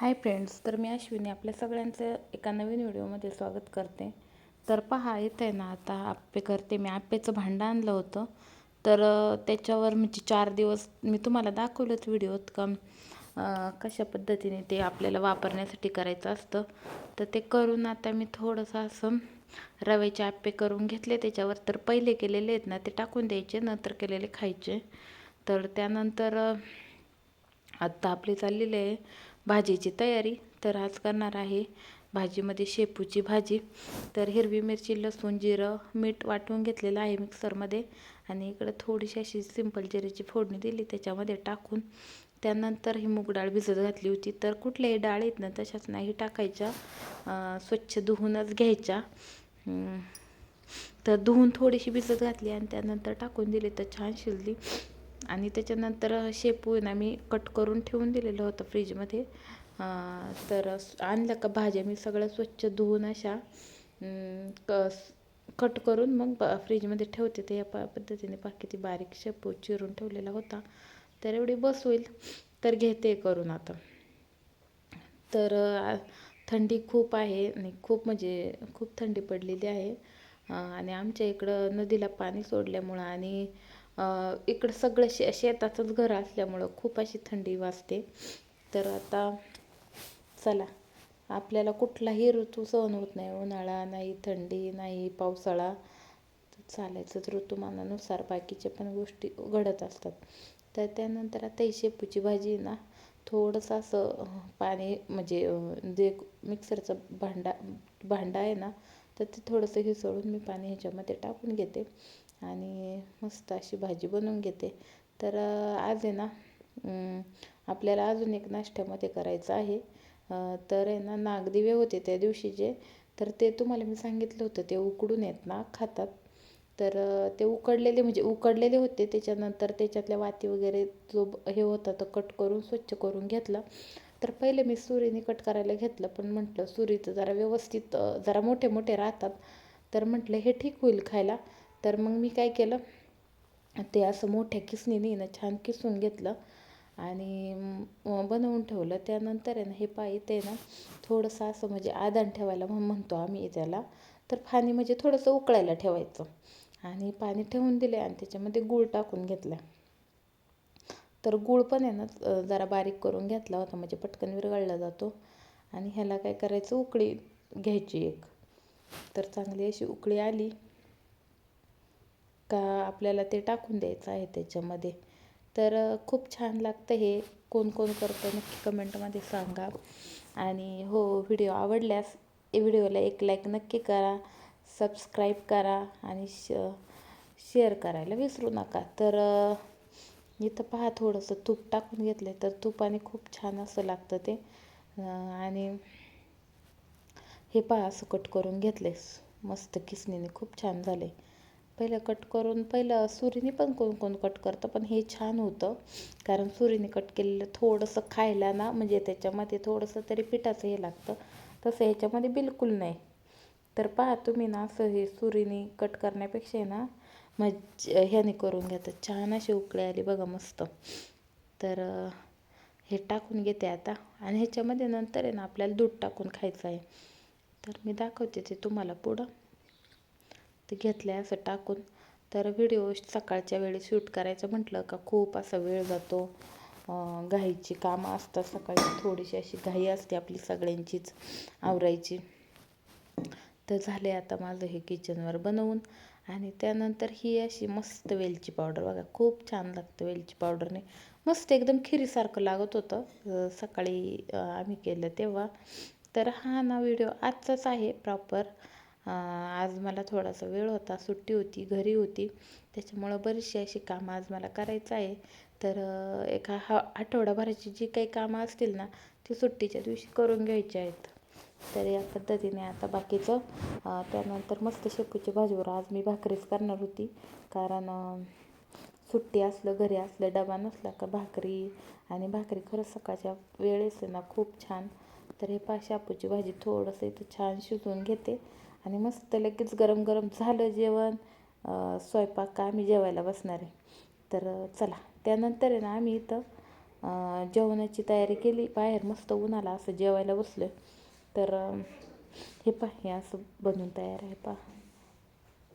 Hi friends तर मी अश्विनी आपल्या सगळ्यांचं एका नवीन व्हिडिओमध्ये स्वागत करते. तर पहा येत आहे ना आता आप्पे करते. मी आप्पेचं भांडं आणलं होतं. तर त्याच्यावर म्हणजे चार दिवस मी तुम्हाला दाखवलंच व्हिडिओत का कशा पद्धतीने ते आपल्याला वापरण्यासाठी करायचं असतं. तर ते करून आता मी थोडंसं असं रव्याचे आप्पे करून घेतले. त्याच्यावर तर पहिले केलेले आहेत ना ते टाकून द्यायचे नंतर केलेले खायचे. तर त्यानंतर आत्ता आपली चाललेली आहे. भाजीची तयारी तर आज करणार आहे भाजीमध्ये शेपूची भाजी. तर हिरवी मिरची लसूण जिरं मीठ वाटून घेतलेलं आहे मिक्सरमध्ये. आणि इकडं थोडीशी अशी सिंपल जिऱ्याची फोडणी दिली त्याच्यामध्ये टाकून त्यानंतर ही मूग डाळ भिजत घातली होती. तर कुठल्याही डाळ येत ना तशाच नाही टाकायच्या स्वच्छ धुवूनच घ्यायच्या. तर धुवून थोडीशी भिजत घातली आणि त्यानंतर टाकून दिली तर छान शिजली. आणि त्याच्यानंतर शेपू आम्ही ना मी कट करून ठेवून दिलेलं होतं फ्रीजमध्ये. तर आणलं का भाज्या मी सगळ्या स्वच्छ धुवून अशा क कट करून मग ब फ्रीजमध्ये ठेवते. ते या प पद्धतीने बाकी ती बारीक शेपू चिरून ठेवलेला होता. तर एवढी बस होईल तर घेते करून आता. तर थंडी खूप आहे आणि खूप म्हणजे खूप थंडी पडलेली आहे. आणि आमच्या इकडं नदीला पाणी सोडल्यामुळं आणि इकडं सगळं शे शेताचंच घर असल्यामुळं खूप अशी थंडी वाजते. तर आता चला आपल्याला कुठलाही ऋतू सहन होत नाही. उन्हाळा नाही थंडी नाही पावसाळा. तर चालायचंच ऋतुमानानुसार. बाकीच्या पण गोष्टी घडत असतात. तर त्यानंतर आता ही शेपूची भाजी ना थोडंसं असं पाणी म्हणजे जे मिक्सरचं भांडा भांडा आहे ना तर ते थोडंसं हिसळून मी पाणी ह्याच्यामध्ये टाकून घेते. आणि मस्त अशी भाजी बनवून घेते. तर आज आहे ना आपल्याला अजून एक नाश्त्यामध्ये करायचं आहे. तर आहे ना नागदिवे होते त्या दिवशीचे तर ते तुम्हाला मी सांगितलं होतं ते उकडून येत ना खातात. तर ते उकडलेले म्हणजे उकडलेले होते त्याच्यानंतर त्याच्यातल्या वाती वगैरे जो ब- हे होता तो कट करून स्वच्छ करून घेतला. तर पहिले मी सुरीने कट करायला घेतलं पण म्हटलं सुरीचं जरा व्यवस्थित जरा मोठे मोठे राहतात. तर म्हटलं हे ठीक होईल खायला. तर मग मी काय केलं ते असं मोठ्या किसणीने ना छान किसून घेतलं आणि बनवून ठेवलं. त्यानंतर आहे ना हे पाय ते ना थोडंसं असं म्हणजे आदान ठेवायला म्हणून म्हणतो आम्ही त्याला. तर पाणी म्हणजे थोडंसं उकळायला ठेवायचं आणि पाणी ठेवून दिले आणि त्याच्यामध्ये गूळ टाकून घेतला. तर गूळ पण आहे ना जरा बारीक करून घेतला होता म्हणजे पटकन विरघळला जातो आणि ह्याला काय करायचं उकळी घ्यायची एक. तर चांगली अशी उकळी आली. का आपल्याला ते टाकून द्यायचं आहे त्याच्यामध्ये? तर खूप छान लागतं हे. कोण कोण करतं नक्की कमेंटमध्ये सांगा. आणि हो व्हिडिओ आवडल्यास व्हिडिओला एक लाईक नक्की करा. सबस्क्राईब करा आणि श शेअर करायला विसरू नका. तर इथं पहा थोडंसं तूप टाकून घेतलं तर तुपाने खूप छान असं लागतं ते. आणि हे पहा असं कट करून घेतले मस्त किसणीने खूप छान झाले पहिलं कट करून पहिलं सुरीने पण कोण कोण कट करतं पण हे छान होतं. कारण सुरीने कट केलेलं थोडंसं खायला ना म्हणजे त्याच्यामध्ये थोडंसं तरी पिठाचं हे लागतं. तसं ह्याच्यामध्ये बिलकुल नाही. तर पहा तुम्ही ना असं हे सुरीने कट करण्यापेक्षा आहे ना मज ह्याने करून घेतात छान अशी उकळी आली बघा मस्त. तर हे टाकून घेते आता. आणि ह्याच्यामध्ये नंतर आहे ना आपल्याला दूध टाकून खायचं आहे. तर मी दाखवते ते तुम्हाला पुढं. ते घेतलं आहे असं टाकून तर व्हिडिओ सकाळच्या वेळी शूट करायचं म्हटलं का खूप असा वेळ जातो. घाईची कामं असतात सकाळची थोडीशी अशी घाई असते आपली सगळ्यांचीच आवरायची. तर झाले आता माझं हे किचनवर बनवून. आणि त्यानंतर ही अशी मस्त वेलची पावडर बघा खूप छान लागतं वेलची पावडरने मस्त एकदम खिरीसारखं लागत होतं. सकाळी आम्ही केलं तेव्हा. तर हा ना व्हिडिओ आजचाच आहे प्रॉपर आज मला थोडासा वेळ होता सुट्टी होती घरी होती. त्याच्यामुळं बरीचशी अशी कामं आज मला करायचं आहे. तर एका हा आठवडाभराची जी काही कामं असतील ना ती सुट्टीच्या दिवशी करून घ्यायची आहेत. तर या पद्धतीने आता बाकीचं त्यानंतर मस्त शेपूची भाजीवर आज मी भाकरीच करणार होती. कारण सुट्टी असलं घरी असलं डबा नसला का भाकरी आणि भाकरी खरंच सकाळच्या वेळेस आहे ना खूप छान. तर हे पा शापूची भाजी थोडंसं इथं छान शिजवून घेते. आणि मस्त लगेच गरम गरम झालं जेवण. स्वयंपाक का आम्ही जेवायला बसणार आहे. तर चला. त्यानंतर आहे ना आम्ही इथं जेवणाची तयारी केली. बाहेर मस्त उन्हाला असं जेवायला बसलो तर हे पा हे असं बनून तयार आहे. पा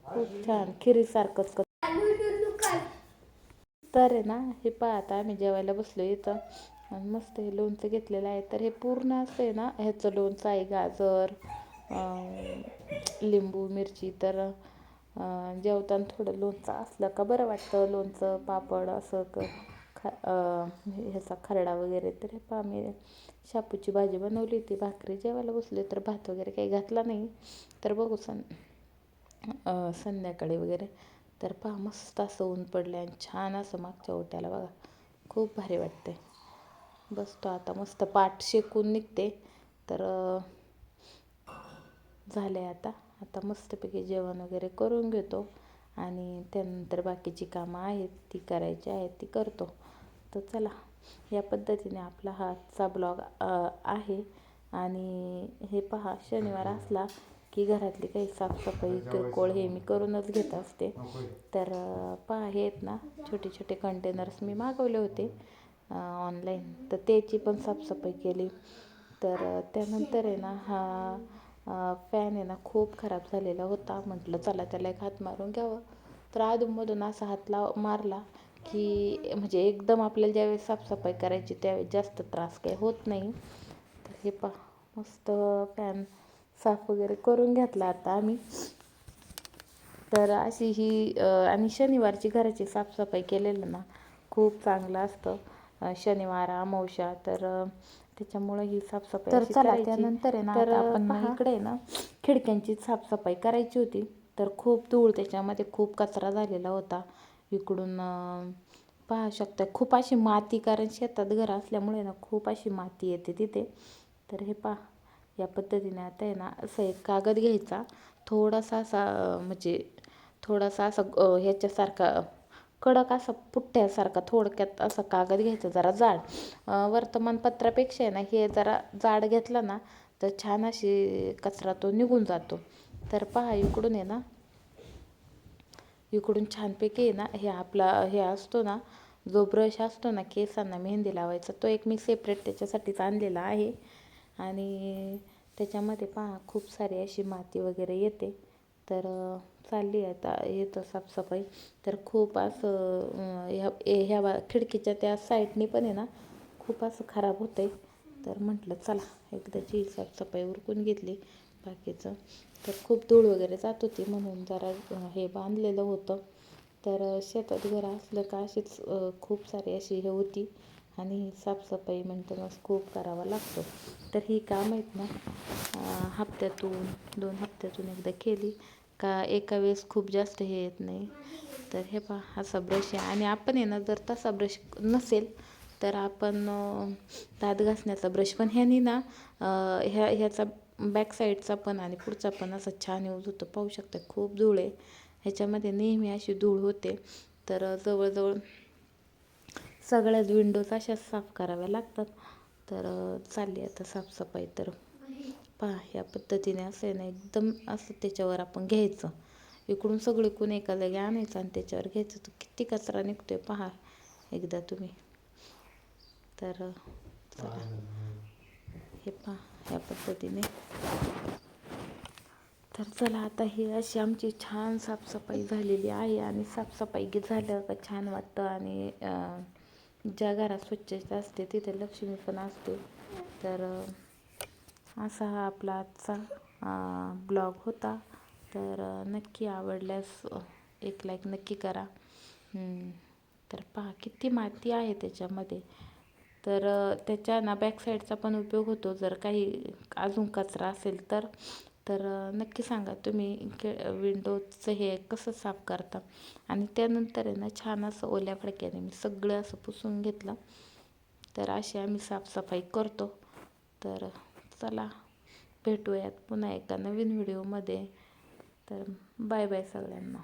खूप छान खिरीसारखंच कस तर आहे ना हे पहा आता आम्ही जेवायला बसलो इथं. आणि मस्त हे लोणचं घेतलेलं आहे. तर हे पूर्ण असं आहे ना ह्याचं लोणचं आहे गाजर लिंबू मिरची तर जेवताना थोडं लोणचं असलं का बरं वाटतं. लोणचं पापड असं क खा ह्याचा खरडा वगैरे तर हे पहा मी शापूची भाजी बनवली होती. भाकरी जेवायला बसले तर भात वगैरे काही घातला नाही. तर बघू सण संध्याकाळी वगैरे तर पहा मस्त असं ऊन पडलं आणि छान असं मागच्या ओट्याला बघा खूप भारी वाटते बसतो आता मस्त पाठ शेकून निघते. तर झालं झाले आता. आता मस्तपैकी जेवण वगैरे करून घेतो आणि त्यानंतर बाकीची कामं आहेत ती करायची आहेत ती करतो. तर चला या पद्धतीने आपला हा आजचा ब्लॉग आहे. आणि हे पहा शनिवार असला की घरातली काही साफसफाई किरकोळ हे मी करूनच घेत असते. तर पहा हे आहेत ना छोटे छोटे कंटेनर्स मी मागवले होते ऑनलाईन तर त्याची पण साफसफाई केली. तर त्यानंतर आहे ना हा फॅन आहे ना खूप खराब झालेला होता. म्हटलं चला त्याला एक हात मारून घ्यावं. तर अधूनमधून असा हात लाव मारला की म्हणजे एकदम आपल्याला ज्यावेळेस साफसफाई करायची त्यावेळेस जास्त त्रास काही होत नाही. तर हे पा मस्त फॅन साफ वगैरे करून घेतला आता आम्ही. तर अशी ही आणि शनिवारची घराची साफसफाई केलेलं ना खूप चांगलं असतं. शनिवार अमावशा तर त्याच्यामुळं ही साफसफाई तर अशी चला, करायची. त्यानंतर आहे ना तर आता आपण पहा, इकडे आहे ना खिडक्यांची साफसफाई करायची होती. तर खूप धूळ त्याच्यामध्ये खूप कचरा झालेला होता. इकडून अं, पाहू शकता खूप अशी माती कारण शेतात घर असल्यामुळे ना खूप अशी माती येते तिथे. तर हे पहा या पद्धतीने आता आहे ना असं एक कागद घ्यायचा. थोडासा असा अं, म्हणजे थोडासा असा अं, ह्याच्यासारखा कडक असा पुठ्ठ्यासारखा थोडक्यात असा कागद घ्यायचा जरा जाड. वर्तमानपत्रापेक्षा आहे ना हे जरा जाड घेतलं ना तर छान अशी कचरा तो निघून जातो. तर पहा इकडून आहे ना इकडून छानपैकी आहे ना हे आपला हे असतो ना जो ब्रश असतो ना केसांना मेहंदी लावायचा तो एक मी सेपरेट त्याच्यासाठीच आणलेला आहे. आणि त्याच्यामध्ये पहा खूप सारी अशी माती वगैरे येते. तर चालली आहे आता येतं साफसफाई. तर खूप असं ह्या ए- ह्या बा खिडकीच्या त्या साईडनी पण आहे ना खूप असं खराब होतं आहे तर म्हटलं चला एकदाची साफसफाई उरकून घेतली बाकीचं. तर खूप धूळ वगैरे जात होती म्हणून जरा हे बांधलेलं होतं. तर शेतात घर असलं का अशीच खूप सारी अशी हे होती. आणि ही साफसफाई मेंटेनन्स खूप करावा लागतो. तर ही काम आहेत ना हप्त्यातून दोन हप्त्यातून एकदा केली. का एका वेळेस खूप जास्त हे येत नाही. तर हे पहा असा ब्रश आहे. आणि आपण आहे ना जर तसा ब्रश नसेल तर आपण दात घासण्याचा ब्रश पण ह्यानी ना ह्या ह्याचा बॅक साईडचा पण आणि पुढचा पण असा छान यूज होतो. पाहू शकता खूप धूळ आहे. ह्याच्यामध्ये नेहमी अशी धूळ होते. तर जवळजवळ सगळ्याच विंडोज अशाच साफ कराव्या लागतात. तर चालली आता साफसफाई तर. पहा ह्या पद्धतीने असं आहे ना एकदम असं त्याच्यावर आपण घ्यायचं. इकडून सगळीकडून एका जागी आणायचं आणि त्याच्यावर घ्यायचं. तर किती कचरा निघतोय पहा एकदा तुम्ही. तर चला. हे पहा ह्या पद्धतीने. तर चला आता ही अशी आमची छान साफसफाई झालेली आहे आणि साफसफाई झालं का छान वाटतं आणि ज्या घरात स्वच्छता असते तिथे लक्ष्मी पण असते. तर असा हा आपला आजचा ब्लॉग होता. तर नक्की आवडल्यास एक लाईक नक्की करा. तर पहा किती माती आहे त्याच्यामध्ये. तर त्याच्या ना बॅक साईडचा पण उपयोग होतो. जर काही अजून कचरा असेल तर तर नक्की सांगा तुम्ही के विंडोजचं हे कसं साफ करता? आणि त्यानंतर आहे ना छान असं ओल्या फडक्याने मी सगळं असं पुसून घेतलं. तर अशी आम्ही साफसफाई करतो. तर चला भेटूयात पुन्हा एका नवीन व्हिडिओमध्ये. तर बाय बाय सगळ्यांना.